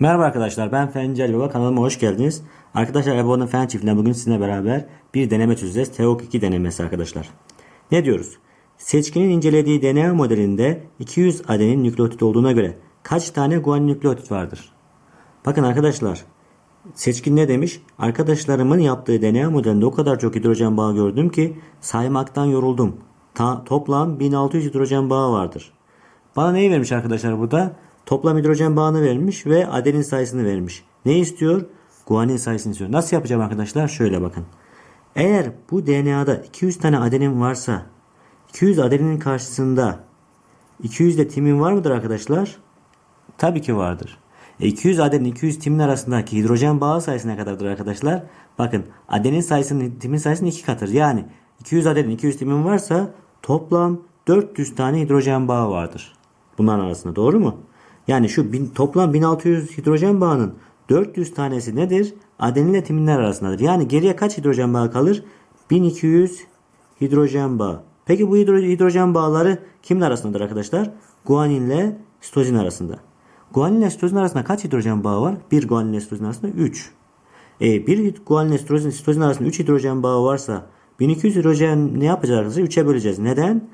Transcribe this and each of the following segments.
Merhaba arkadaşlar ben Fen Cel Baba kanalıma hoş geldiniz. Arkadaşlar Ebon'un Fen çiftliğinde bugün sizinle beraber bir deneme çözeceğiz. TEOK 2 denemesi arkadaşlar. Ne diyoruz? Seçkinin incelediği DNA modelinde 200 adenin nükleotit olduğuna göre kaç tane guanin nükleotit vardır? Bakın arkadaşlar Seçkin ne demiş? Arkadaşlarımın yaptığı DNA modelinde o kadar çok hidrojen bağı gördüm ki saymaktan yoruldum. Ta- toplam 1600 hidrojen bağı vardır. Bana neyi vermiş arkadaşlar burada? Toplam hidrojen bağını vermiş ve adenin sayısını vermiş. Ne istiyor? Guanin sayısını istiyor. Nasıl yapacağım arkadaşlar? Şöyle bakın. Eğer bu DNA'da 200 tane adenin varsa 200 adeninin karşısında 200 de timin var mıdır arkadaşlar? Tabii ki vardır. E 200 adenin 200 timin arasındaki hidrojen bağı sayısı ne kadardır arkadaşlar? Bakın adenin sayısının timin sayısının 2 katıdır. Yani 200 adenin 200 timin varsa toplam 400 tane hidrojen bağı vardır. Bunların arasında doğru mu? Yani şu bin, toplam 1600 hidrojen bağının 400 tanesi nedir? Adenin ile timinler arasındadır. Yani geriye kaç hidrojen bağı kalır? 1200 hidrojen bağı. Peki bu hidro- hidrojen bağları kimin arasındadır arkadaşlar? Guanin ile sitozin arasında. Guanin ile sitozin arasında kaç hidrojen bağı var? Bir guanin ile sitozin arasında 3. E, bir guanin ile sitozin, sitozin arasında 3 hidrojen bağı varsa 1200 hidrojen ne yapacağız arkadaşlar? 3'e böleceğiz. Neden?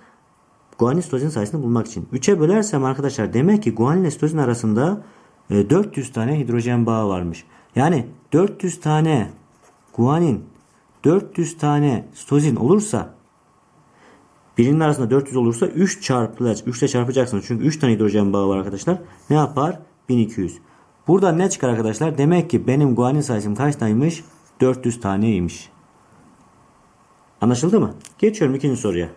Guanin sitozin sayısını bulmak için. 3'e bölersem arkadaşlar demek ki guanin ile sitozin arasında e, 400 tane hidrojen bağı varmış. Yani 400 tane guanin 400 tane sitozin olursa birinin arasında 400 olursa 3 çarpılacak. 3 ile çarpacaksınız. Çünkü 3 tane hidrojen bağı var arkadaşlar. Ne yapar? 1200. Buradan ne çıkar arkadaşlar? Demek ki benim guanin sayısım kaç taneymiş? 400 taneymiş. Anlaşıldı mı? Geçiyorum ikinci soruya.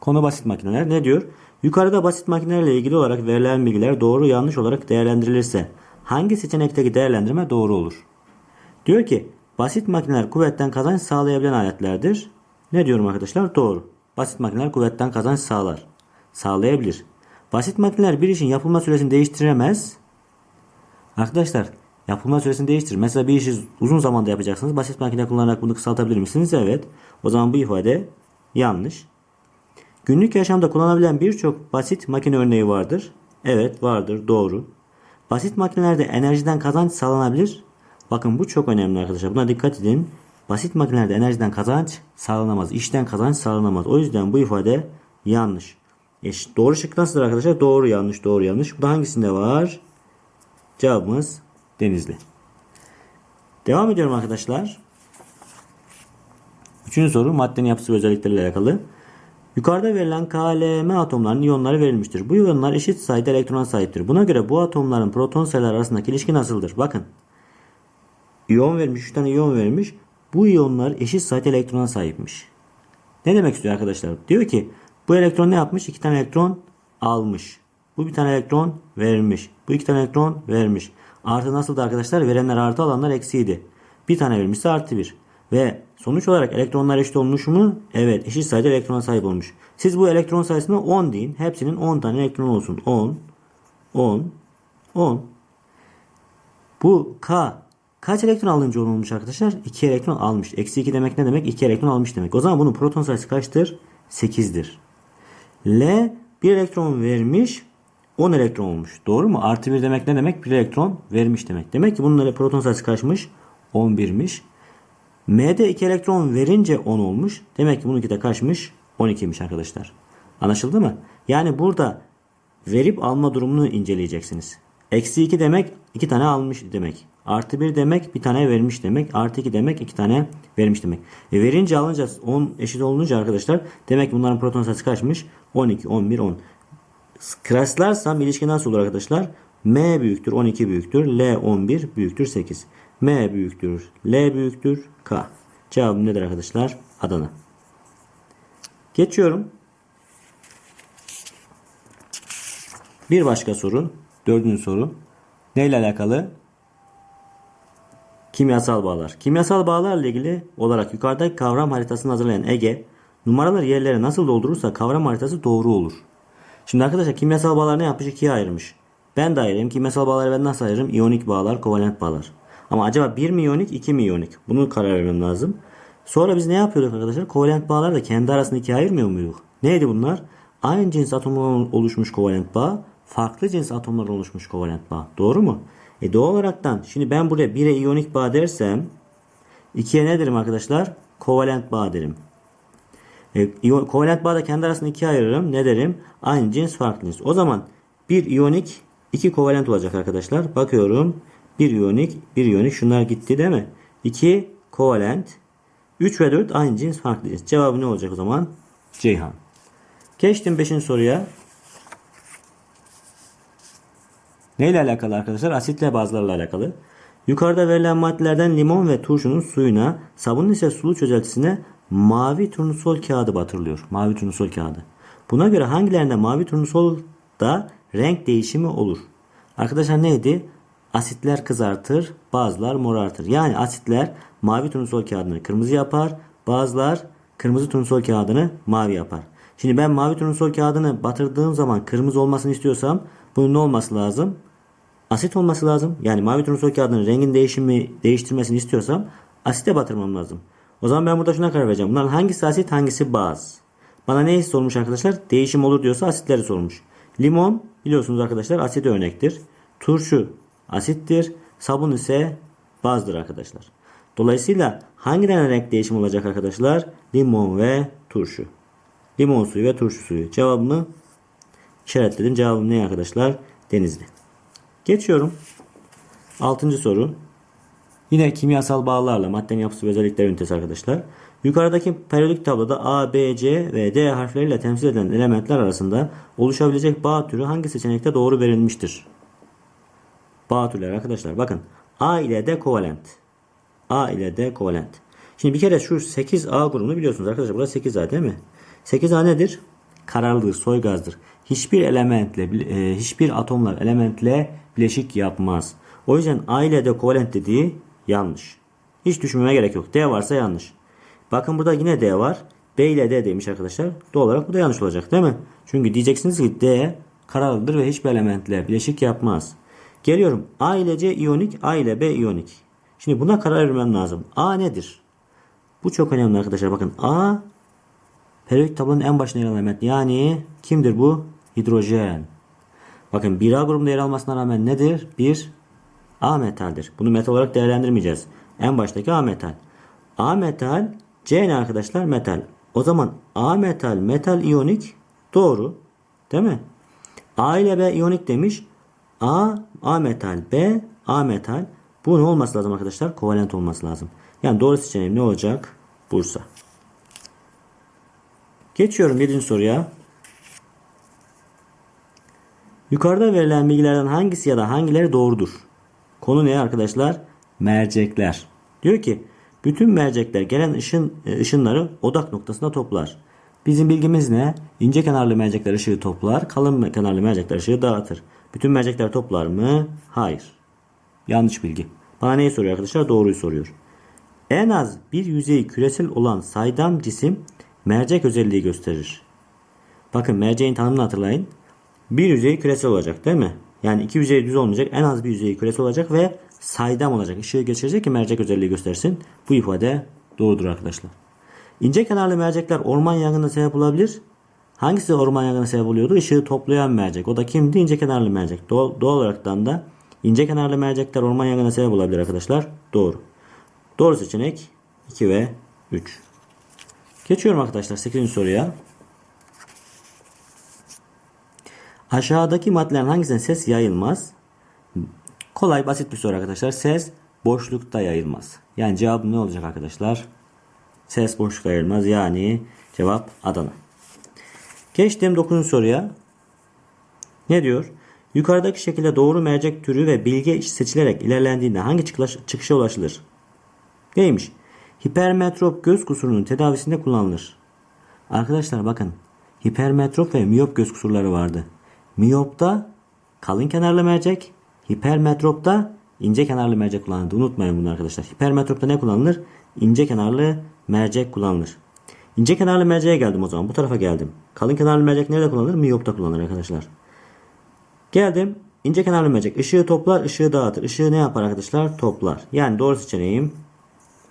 Konu basit makineler. Ne diyor? Yukarıda basit makinelerle ilgili olarak verilen bilgiler doğru yanlış olarak değerlendirilirse hangi seçenekteki değerlendirme doğru olur? Diyor ki basit makineler kuvvetten kazanç sağlayabilen aletlerdir. Ne diyorum arkadaşlar? Doğru. Basit makineler kuvvetten kazanç sağlar. Sağlayabilir. Basit makineler bir işin yapılma süresini değiştiremez. Arkadaşlar yapılma süresini değiştirir. Mesela bir işi uzun zamanda yapacaksınız. Basit makine kullanarak bunu kısaltabilir misiniz? Evet. O zaman bu ifade yanlış. Günlük yaşamda kullanabilen birçok basit makine örneği vardır. Evet vardır doğru. Basit makinelerde enerjiden kazanç sağlanabilir. Bakın bu çok önemli arkadaşlar. Buna dikkat edin. Basit makinelerde enerjiden kazanç sağlanamaz. İşten kazanç sağlanamaz. O yüzden bu ifade yanlış. E, doğru şık nasıldır arkadaşlar? Doğru yanlış doğru yanlış. Bu da hangisinde var? Cevabımız Denizli. Devam ediyorum arkadaşlar. Üçüncü soru maddenin yapısı ve özellikleriyle alakalı. Yukarıda verilen KLM atomlarının iyonları verilmiştir. Bu iyonlar eşit sayıda elektrona sahiptir. Buna göre bu atomların proton sayıları arasındaki ilişki nasıldır? Bakın. İyon vermiş, 3 tane iyon vermiş. Bu iyonlar eşit sayıda elektrona sahipmiş. Ne demek istiyor arkadaşlar? Diyor ki bu elektron ne yapmış? 2 tane elektron almış. Bu bir tane elektron vermiş. Bu iki tane elektron vermiş. Artı nasıldı arkadaşlar? Verenler artı alanlar eksiydi. Bir tane vermişse artı bir. Ve sonuç olarak elektronlar eşit olmuş mu? Evet eşit sayıda elektrona sahip olmuş. Siz bu elektron sayısına 10 deyin. Hepsinin 10 tane elektron olsun. 10, 10, 10. Bu K kaç elektron alınca 10 olmuş arkadaşlar? 2 elektron almış. Eksi 2 demek ne demek? 2 elektron almış demek. O zaman bunun proton sayısı kaçtır? 8'dir. L bir elektron vermiş 10 elektron olmuş. Doğru mu? Artı 1 demek ne demek? 1 elektron vermiş demek. Demek ki bunların proton sayısı kaçmış? 11'miş. M'de 2 elektron verince 10 olmuş. Demek ki bununki de kaçmış? 12'ymiş arkadaşlar. Anlaşıldı mı? Yani burada verip alma durumunu inceleyeceksiniz. Eksi 2 demek 2 tane almış demek. Artı 1 demek bir tane vermiş demek. Artı 2 demek 2 tane vermiş demek. E verince alınca 10 eşit olunca arkadaşlar demek ki bunların proton sayısı kaçmış? 12, 11, 10. Kıyaslarsam ilişki nasıl olur arkadaşlar? M büyüktür 12 büyüktür. L 11 büyüktür 8. M büyüktür. L büyüktür. K. Cevabım nedir arkadaşlar? Adana. Geçiyorum. Bir başka soru. Dördüncü soru. Neyle alakalı? Kimyasal bağlar. Kimyasal bağlarla ilgili olarak yukarıdaki kavram haritasını hazırlayan Ege, numaraları yerlere nasıl doldurursa kavram haritası doğru olur. Şimdi arkadaşlar kimyasal bağlar ne yapmış? İkiye ayırmış. Ben de ayırayım. Kimyasal bağları ben nasıl ayırırım? İyonik bağlar, kovalent bağlar. Ama acaba 1 mi iyonik, 2 mi iyonik? Bunu karar vermem lazım. Sonra biz ne yapıyorduk arkadaşlar? Kovalent bağlar da kendi arasında ikiye ayırmıyor muyduk? Neydi bunlar? Aynı cins atomlardan oluşmuş kovalent bağ farklı cins atomlar oluşmuş kovalent bağ. Doğru mu? E doğal olaraktan şimdi ben buraya 1'e iyonik bağ dersem 2'ye ne derim arkadaşlar? Kovalent bağ derim. E, iyo- kovalent bağda kendi arasında ikiye ayırırım. Ne derim? Aynı cins farklı cins. O zaman bir iyonik iki kovalent olacak arkadaşlar. Bakıyorum. Bir iyonik bir iyonik şunlar gitti değil mi? 2 kovalent 3 ve 4 aynı cins farklı cins. Cevabı ne olacak o zaman? Ceyhan. Geçtim 5. soruya. Neyle alakalı arkadaşlar? Asitle bazlarla alakalı. Yukarıda verilen maddelerden limon ve turşunun suyuna, sabunun ise sulu çözeltisine mavi turnusol kağıdı batırılıyor. Mavi turnusol kağıdı. Buna göre hangilerinde mavi turnusolda renk değişimi olur? Arkadaşlar neydi? Asitler kızartır, bazılar morartır. Yani asitler mavi turnusol kağıdını kırmızı yapar, bazılar kırmızı turnusol kağıdını mavi yapar. Şimdi ben mavi turnusol kağıdını batırdığım zaman kırmızı olmasını istiyorsam bunun ne olması lazım? asit olması lazım. Yani mavi turnusol kağıdının rengin değişimi değiştirmesini istiyorsam asite batırmam lazım. O zaman ben burada şuna karar vereceğim. Bunların hangisi asit hangisi baz? Bana neyi sormuş arkadaşlar? Değişim olur diyorsa asitleri sormuş. Limon biliyorsunuz arkadaşlar asit örnektir. Turşu asittir. Sabun ise bazdır arkadaşlar. Dolayısıyla hangilerine renk değişimi olacak arkadaşlar? Limon ve turşu. Limon suyu ve turşu suyu. Cevabımı işaretledim. Cevabım ne arkadaşlar? Denizli. Geçiyorum. Altıncı soru. Yine kimyasal bağlarla maddenin yapısı ve özellikleri ünitesi arkadaşlar. Yukarıdaki periyodik tabloda A, B, C ve D harfleriyle temsil edilen elementler arasında oluşabilecek bağ türü hangi seçenekte doğru verilmiştir? Bağ türleri arkadaşlar bakın. A ile D kovalent. A ile D kovalent. Şimdi bir kere şu 8A grubunu biliyorsunuz arkadaşlar. Burası 8A değil mi? 8A nedir? Kararlıdır, soygazdır. Hiçbir elementle, e, hiçbir atomlar elementle bileşik yapmaz. O yüzden A ile D kovalent dediği yanlış. Hiç düşünmeme gerek yok. D varsa yanlış. Bakın burada yine D var. B ile D demiş arkadaşlar. Doğal olarak bu da yanlış olacak değil mi? Çünkü diyeceksiniz ki D kararlıdır ve hiçbir elementle bileşik yapmaz. Geliyorum. A ile C iyonik, A ile B iyonik. Şimdi buna karar vermem lazım. A nedir? Bu çok önemli arkadaşlar. Bakın A periyodik tablonun en başına yer alan element. Yani kimdir bu? Hidrojen. Bakın 1A grubunda yer almasına rağmen nedir? Bir A metaldir. Bunu metal olarak değerlendirmeyeceğiz. En baştaki A metal. A metal C ne arkadaşlar? Metal. O zaman A metal metal iyonik doğru. Değil mi? A ile B iyonik demiş. A A metal B A metal. Bu ne olması lazım arkadaşlar? Kovalent olması lazım. Yani doğru seçeneğim ne olacak? Bursa. Geçiyorum 7. soruya. Yukarıda verilen bilgilerden hangisi ya da hangileri doğrudur? Konu ne arkadaşlar? Mercekler. Diyor ki bütün mercekler gelen ışın, e, ışınları odak noktasında toplar. Bizim bilgimiz ne? İnce kenarlı mercekler ışığı toplar, kalın kenarlı mercekler ışığı dağıtır. Bütün mercekler toplar mı? Hayır. Yanlış bilgi. Bana neyi soruyor arkadaşlar? Doğruyu soruyor. En az bir yüzeyi küresel olan saydam cisim mercek özelliği gösterir. Bakın merceğin tanımını hatırlayın. Bir yüzeyi küresel olacak değil mi? Yani iki yüzeyi düz olmayacak. En az bir yüzeyi küresel olacak ve saydam olacak. Işığı geçirecek ki mercek özelliği göstersin. Bu ifade doğrudur arkadaşlar. İnce kenarlı mercekler orman yangınına sebep olabilir. Hangisi orman yangınına sebep oluyordu? Işığı toplayan mercek. O da kimdi? İnce kenarlı mercek. Doğal, doğal olaraktan da ince kenarlı mercekler orman yangınına sebep olabilir arkadaşlar. Doğru. Doğru seçenek 2 ve 3. Geçiyorum arkadaşlar 8. soruya. Aşağıdaki maddelerin hangisine ses yayılmaz? Kolay basit bir soru arkadaşlar. Ses boşlukta yayılmaz. Yani cevap ne olacak arkadaşlar? Ses boşlukta yayılmaz. Yani cevap Adana. Geçtim 9. soruya. Ne diyor? Yukarıdaki şekilde doğru mercek türü ve bilge seçilerek ilerlendiğinde hangi çıkışa ulaşılır? Neymiş? Hipermetrop göz kusurunun tedavisinde kullanılır. Arkadaşlar bakın. Hipermetrop ve miyop göz kusurları vardı. Miyopta kalın kenarlı mercek, hipermetropta ince kenarlı mercek kullanıldı. Unutmayın bunu arkadaşlar. Hipermetropta ne kullanılır? İnce kenarlı mercek kullanılır. İnce kenarlı merceğe geldim o zaman. Bu tarafa geldim. Kalın kenarlı mercek nerede kullanılır? Miyopta kullanılır arkadaşlar. Geldim. İnce kenarlı mercek ışığı toplar, ışığı dağıtır. Işığı ne yapar arkadaşlar? Toplar. Yani doğru seçeneğim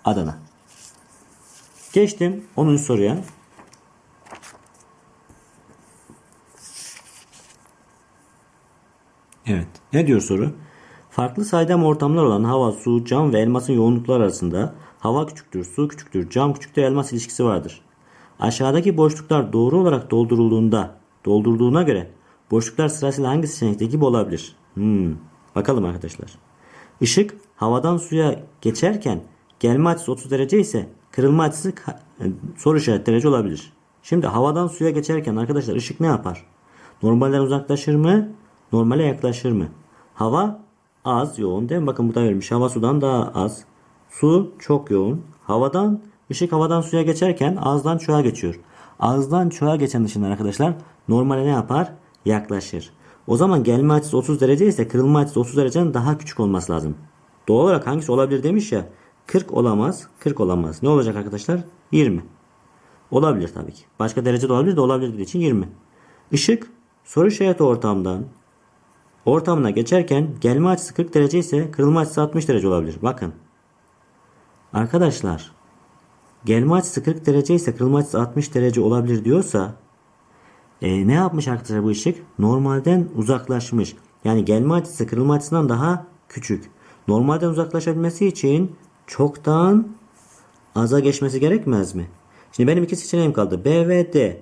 Adana. Geçtim 10. soruya. Evet. Ne diyor soru? Farklı saydam ortamlar olan hava, su, cam ve elmasın yoğunlukları arasında hava küçüktür, su küçüktür, cam küçüktür, elmas ilişkisi vardır. Aşağıdaki boşluklar doğru olarak doldurulduğunda, doldurulduğuna göre boşluklar sırasıyla hangi seçenekte gibi olabilir? Hmm. Bakalım arkadaşlar. Işık havadan suya geçerken gelme açısı 30 derece ise kırılma açısı e, soru işaret derece olabilir. Şimdi havadan suya geçerken arkadaşlar ışık ne yapar? Normalden uzaklaşır mı? Normale yaklaşır mı? Hava az yoğun değil mi? Bakın burada verilmiş. Hava sudan daha az. Su çok yoğun. Havadan ışık havadan suya geçerken azdan çoğa geçiyor. Azdan çoğa geçen ışınlar arkadaşlar normale ne yapar? Yaklaşır. O zaman gelme açısı 30 derece ise kırılma açısı 30 derecenin daha küçük olması lazım. Doğal olarak hangisi olabilir demiş ya. 40 olamaz. 40 olamaz. Ne olacak arkadaşlar? 20. Olabilir tabii ki. Başka derece de olabilir de olabilir dediği için 20. Işık soru işareti ortamdan ortamına geçerken gelme açısı 40 derece ise kırılma açısı 60 derece olabilir. Bakın. Arkadaşlar gelme açısı 40 derece ise kırılma açısı 60 derece olabilir diyorsa e, ne yapmış arkadaşlar bu ışık? Normalden uzaklaşmış. Yani gelme açısı kırılma açısından daha küçük. Normalden uzaklaşabilmesi için çoktan aza geçmesi gerekmez mi? Şimdi benim iki seçeneğim kaldı. B ve D.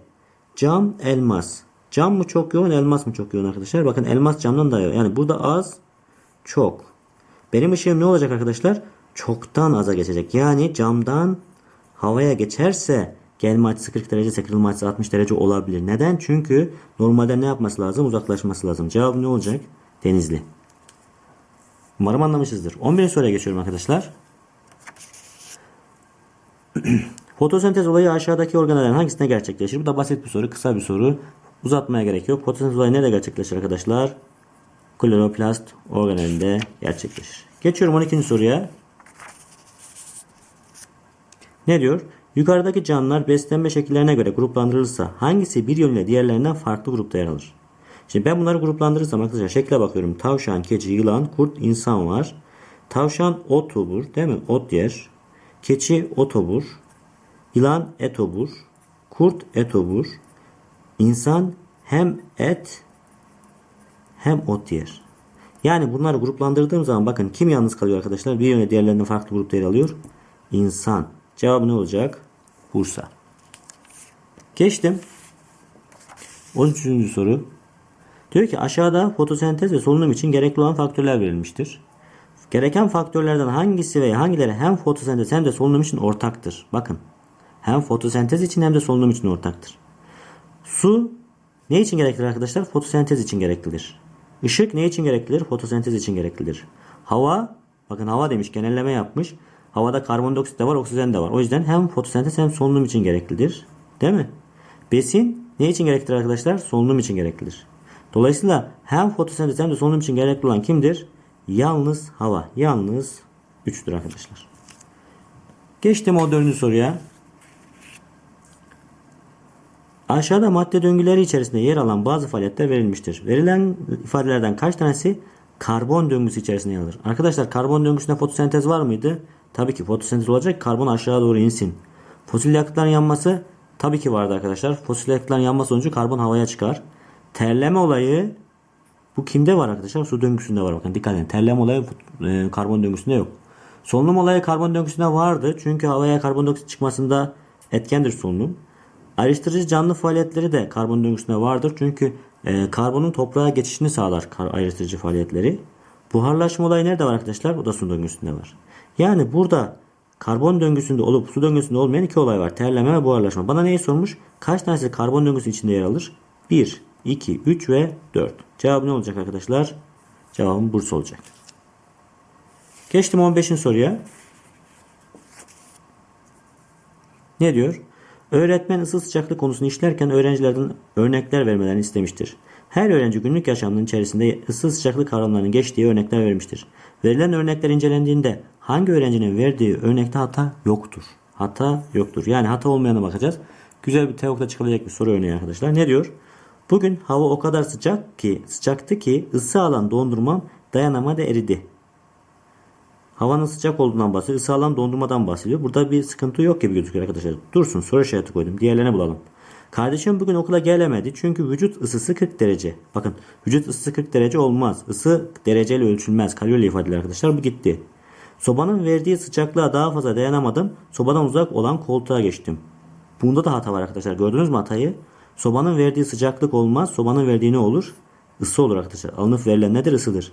Cam, elmas. Cam mı çok yoğun, elmas mı çok yoğun arkadaşlar? Bakın elmas camdan daha yoğun. Yani burada az, çok. Benim ışığım ne olacak arkadaşlar? Çoktan aza geçecek. Yani camdan havaya geçerse gelme açısı 40 derece ise açısı 60 derece olabilir. Neden? Çünkü normalde ne yapması lazım? Uzaklaşması lazım. Cevap ne olacak? Denizli. Umarım anlamışızdır. 11. soruya geçiyorum arkadaşlar. Fotosentez olayı aşağıdaki organellerin hangisinde gerçekleşir? Bu da basit bir soru, kısa bir soru. Uzatmaya gerek yok. Fotosentez olayı nerede gerçekleşir arkadaşlar? Kloroplast organelinde gerçekleşir. Geçiyorum 12. soruya. Ne diyor? Yukarıdaki canlılar beslenme şekillerine göre gruplandırılırsa hangisi bir yönüyle diğerlerinden farklı grupta yer alır? Şimdi ben bunları gruplandırırsam arkadaşlar şekle bakıyorum. Tavşan, keçi, yılan, kurt, insan var. Tavşan ot obur değil mi? Ot yer. Keçi ot obur. Yılan et obur. Kurt et obur. İnsan hem et hem ot yer. Yani bunları gruplandırdığım zaman bakın kim yalnız kalıyor arkadaşlar? Bir yöne diğerlerinden farklı grupta yer alıyor. İnsan. Cevabı ne olacak? Bursa. Geçtim. 13. soru. Diyor ki aşağıda fotosentez ve solunum için gerekli olan faktörler verilmiştir. Gereken faktörlerden hangisi veya hangileri hem fotosentez hem de solunum için ortaktır? Bakın. Hem fotosentez için hem de solunum için ortaktır. Su ne için gereklidir arkadaşlar? Fotosentez için gereklidir. Işık ne için gereklidir? Fotosentez için gereklidir. Hava, bakın hava demiş genelleme yapmış. Havada karbondioksit de var, oksijen de var. O yüzden hem fotosentez hem solunum için gereklidir. Değil mi? Besin ne için gereklidir arkadaşlar? Solunum için gereklidir. Dolayısıyla hem fotosentez hem de solunum için gerekli olan kimdir? Yalnız hava. Yalnız 3'tür arkadaşlar. Geçtim o dördüncü soruya. Aşağıda madde döngüleri içerisinde yer alan bazı faaliyetler verilmiştir. Verilen ifadelerden kaç tanesi karbon döngüsü içerisinde yer alır? Arkadaşlar karbon döngüsünde fotosentez var mıydı? Tabii ki fotosentez olacak. Karbon aşağı doğru insin. Fosil yakıtların yanması tabii ki vardı arkadaşlar. Fosil yakıtların yanma sonucu karbon havaya çıkar. Terleme olayı bu kimde var arkadaşlar? Su döngüsünde var. Bakın dikkat edin. Terleme olayı e, karbon döngüsünde yok. Solunum olayı karbon döngüsünde vardı. Çünkü havaya karbondioksit çıkmasında etkendir solunum. Ayrıştırıcı canlı faaliyetleri de karbon döngüsünde vardır. Çünkü e, karbonun toprağa geçişini sağlar kar- ayrıştırıcı faaliyetleri. Buharlaşma olayı nerede var arkadaşlar? O da su döngüsünde var. Yani burada karbon döngüsünde olup su döngüsünde olmayan iki olay var. Terleme ve buharlaşma. Bana neyi sormuş? Kaç tanesi karbon döngüsü içinde yer alır? 1, 2, 3 ve 4. Cevabı ne olacak arkadaşlar? Cevabım Bursa olacak. Geçtim 15. soruya. Ne diyor? Öğretmen ısı sıcaklık konusunu işlerken öğrencilerden örnekler vermelerini istemiştir. Her öğrenci günlük yaşamının içerisinde ısı sıcaklık kavramlarının geçtiği örnekler vermiştir. Verilen örnekler incelendiğinde hangi öğrencinin verdiği örnekte hata yoktur? Hata yoktur. Yani hata olmayana bakacağız. Güzel bir TEOK'ta çıkılacak bir soru örneği arkadaşlar. Ne diyor? Bugün hava o kadar sıcak ki sıcaktı ki ısı alan dondurmam dayanamadı eridi. Havanın sıcak olduğundan bahsediyor. Alan dondurmadan bahsediyor. Burada bir sıkıntı yok gibi gözüküyor arkadaşlar. Dursun soru işareti koydum. Diğerlerine bulalım. Kardeşim bugün okula gelemedi çünkü vücut ısısı 40 derece. Bakın vücut ısısı 40 derece olmaz. Isı dereceyle ölçülmez. Kaloriyle ifade edilir arkadaşlar. Bu gitti. Sobanın verdiği sıcaklığa daha fazla dayanamadım. Sobadan uzak olan koltuğa geçtim. Bunda da hata var arkadaşlar. Gördünüz mü hatayı? Sobanın verdiği sıcaklık olmaz. Sobanın verdiği ne olur? Isı olur arkadaşlar. Alınıp verilen nedir? Isıdır.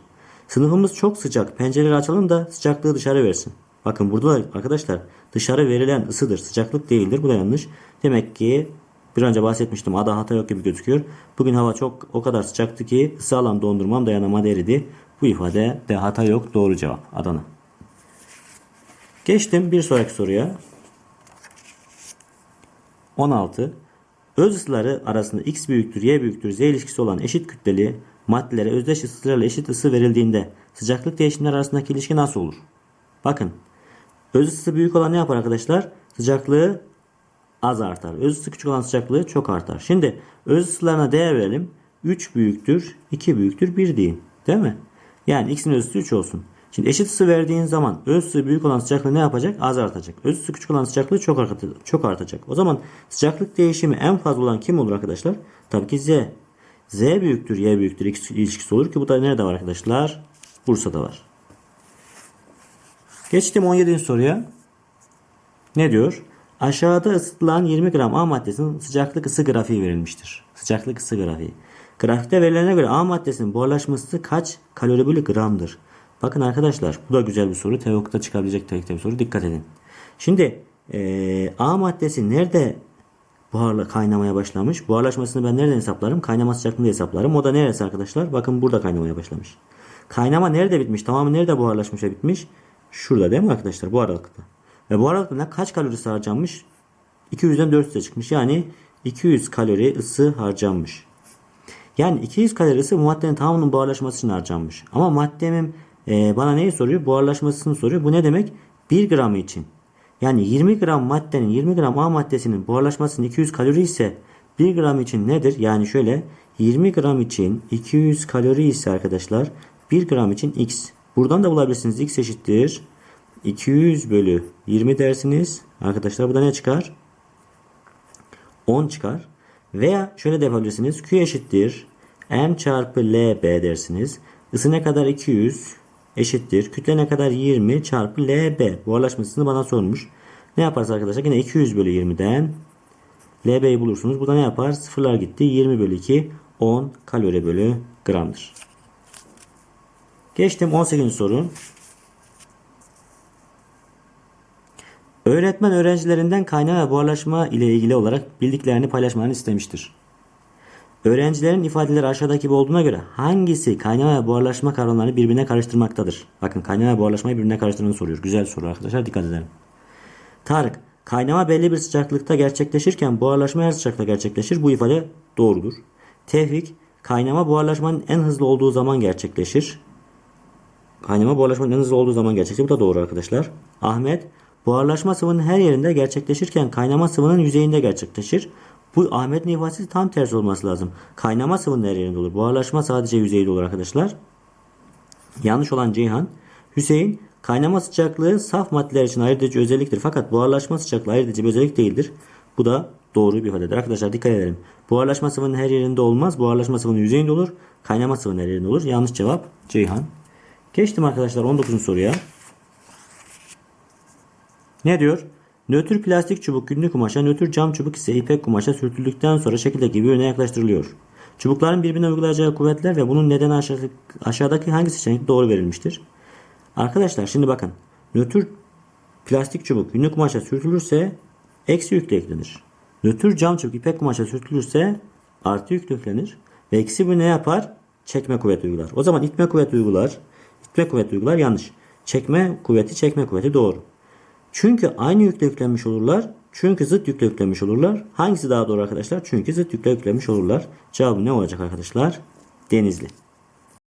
Sınıfımız çok sıcak. Pencereleri açalım da sıcaklığı dışarı versin. Bakın burada da arkadaşlar dışarı verilen ısıdır. Sıcaklık değildir. Bu da yanlış. Demek ki bir önce bahsetmiştim. Ada hata yok gibi gözüküyor. Bugün hava çok o kadar sıcaktı ki ısı alan dondurmam dayanamadı eridi. Bu ifade de hata yok. Doğru cevap. Adana. Geçtim bir sonraki soruya. 16. Öz ısıları arasında x büyüktür, y büyüktür, z ilişkisi olan eşit kütleli maddelere özdeş ısılarla eşit ısı verildiğinde sıcaklık değişimleri arasındaki ilişki nasıl olur? Bakın. Öz ısısı büyük olan ne yapar arkadaşlar? Sıcaklığı az artar. Öz ısı küçük olan sıcaklığı çok artar. Şimdi öz ısılarına değer verelim. 3 büyüktür, 2 büyüktür, 1 deyin. Değil mi? Yani x'in öz ısısı 3 olsun. Şimdi eşit ısı verdiğin zaman öz ısı büyük olan sıcaklığı ne yapacak? Az artacak. Öz ısı küçük olan sıcaklığı çok artacak. Çok artacak. O zaman sıcaklık değişimi en fazla olan kim olur arkadaşlar? Tabii ki Z. Z büyüktür, Y büyüktür X ilişkisi olur ki bu da nerede var arkadaşlar? Bursa'da var. Geçtim 17. soruya. Ne diyor? Aşağıda ısıtılan 20 gram A maddesinin sıcaklık ısı grafiği verilmiştir. Sıcaklık ısı grafiği. Grafikte verilene göre A maddesinin buharlaşması kaç kalori bölü gramdır? Bakın arkadaşlar bu da güzel bir soru. Teok'ta çıkabilecek teok'ta bir soru. Dikkat edin. Şimdi eee, A maddesi nerede buharla kaynamaya başlamış? Buharlaşmasını ben nereden hesaplarım? Kaynama sıcaklığını hesaplarım. O da neresi arkadaşlar? Bakın burada kaynamaya başlamış. Kaynama nerede bitmiş? Tamamı nerede buharlaşmış ve bitmiş? Şurada değil mi arkadaşlar? Bu aralıkta. Ve bu aralıkta ne kaç kalori harcanmış? 200'den 400'e çıkmış. Yani 200 kalori ısı harcanmış. Yani 200 kalori ısı bu maddenin tamamının buharlaşması için harcanmış. Ama maddemin e, bana neyi soruyor? Buharlaşmasını soruyor. Bu ne demek? 1 gramı için. Yani 20 gram maddenin 20 gram A maddesinin buharlaşmasının 200 kalori ise 1 gram için nedir? Yani şöyle 20 gram için 200 kalori ise arkadaşlar 1 gram için x. Buradan da bulabilirsiniz. x eşittir. 200 bölü 20 dersiniz. Arkadaşlar bu da ne çıkar? 10 çıkar. Veya şöyle de yapabilirsiniz. Q eşittir. M çarpı LB dersiniz. Isı ne kadar 200 eşittir. Kütle ne kadar 20 çarpı LB. Buharlaşmasını bana sormuş. Ne yaparız arkadaşlar? Yine 200 bölü 20'den LB'yi bulursunuz. Bu da ne yapar? Sıfırlar gitti. 20 bölü 2 10 kalori bölü gramdır. Geçtim 18. soru. Öğretmen öğrencilerinden kaynağı ve buharlaşma ile ilgili olarak bildiklerini paylaşmalarını istemiştir. Öğrencilerin ifadeleri aşağıdaki gibi olduğuna göre hangisi kaynama ve buharlaşma kavramlarını birbirine karıştırmaktadır? Bakın kaynama ve buharlaşmayı birbirine karıştırdığını soruyor. Güzel soru arkadaşlar dikkat edelim. Tarık, kaynama belli bir sıcaklıkta gerçekleşirken buharlaşma her sıcaklıkta gerçekleşir. Bu ifade doğrudur. Tevfik, kaynama buharlaşmanın en hızlı olduğu zaman gerçekleşir. Kaynama buharlaşmanın en hızlı olduğu zaman gerçekleşir. Bu da doğru arkadaşlar. Ahmet, buharlaşma sıvının her yerinde gerçekleşirken kaynama sıvının yüzeyinde gerçekleşir. Bu Ahmet'in ifadesi tam tersi olması lazım. Kaynama sıvının her yerinde olur. Buharlaşma sadece yüzeyde olur arkadaşlar. Yanlış olan Ceyhan. Hüseyin, kaynama sıcaklığı saf maddeler için ayırt edici özelliktir. Fakat buharlaşma sıcaklığı ayırt edici bir özellik değildir. Bu da doğru bir ifadedir. Arkadaşlar dikkat edelim. Buharlaşma sıvının her yerinde olmaz. Buharlaşma sıvının yüzeyinde olur. Kaynama sıvının her yerinde olur. Yanlış cevap Ceyhan. Geçtim arkadaşlar 19. soruya. Ne diyor? Nötr plastik çubuk günlük kumaşa, nötr cam çubuk ise ipek kumaşa sürtüldükten sonra şekildeki bir yöne yaklaştırılıyor. Çubukların birbirine uygulayacağı kuvvetler ve bunun nedeni aşağıdaki, hangi seçenek doğru verilmiştir? Arkadaşlar şimdi bakın. Nötr plastik çubuk günlük kumaşa sürtülürse eksi yükle eklenir. Nötr cam çubuk ipek kumaşa sürtülürse artı yükle eklenir. Ve eksi bir ne yapar? Çekme kuvveti uygular. O zaman itme kuvveti uygular. İtme kuvveti uygular yanlış. Çekme kuvveti çekme kuvveti doğru. Çünkü aynı yükle yüklenmiş olurlar. Çünkü zıt yükle yüklenmiş olurlar. Hangisi daha doğru arkadaşlar? Çünkü zıt yükle yüklenmiş olurlar. Cevabı ne olacak arkadaşlar? Denizli.